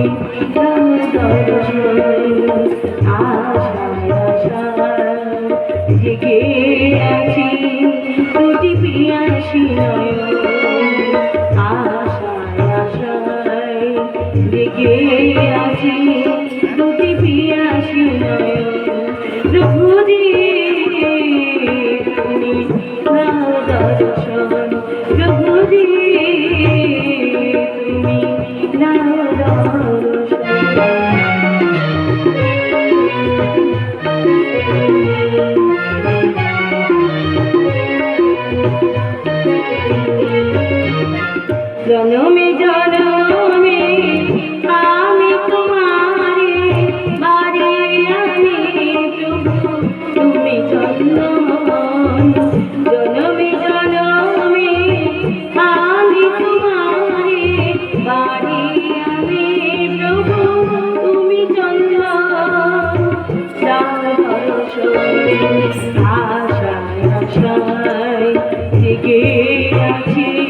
আশায় আশায় দেখে আছি দুটি পিয়াসি নয় জনমে জনমে আমি তোমারে বাড়ি আমি প্রভু। তুমি চন্দন জনমে জনমে আমি তোমারে বাড়ি আমি প্রভু। তুমি চন্দন আশায় আশায়, জেগে আছি।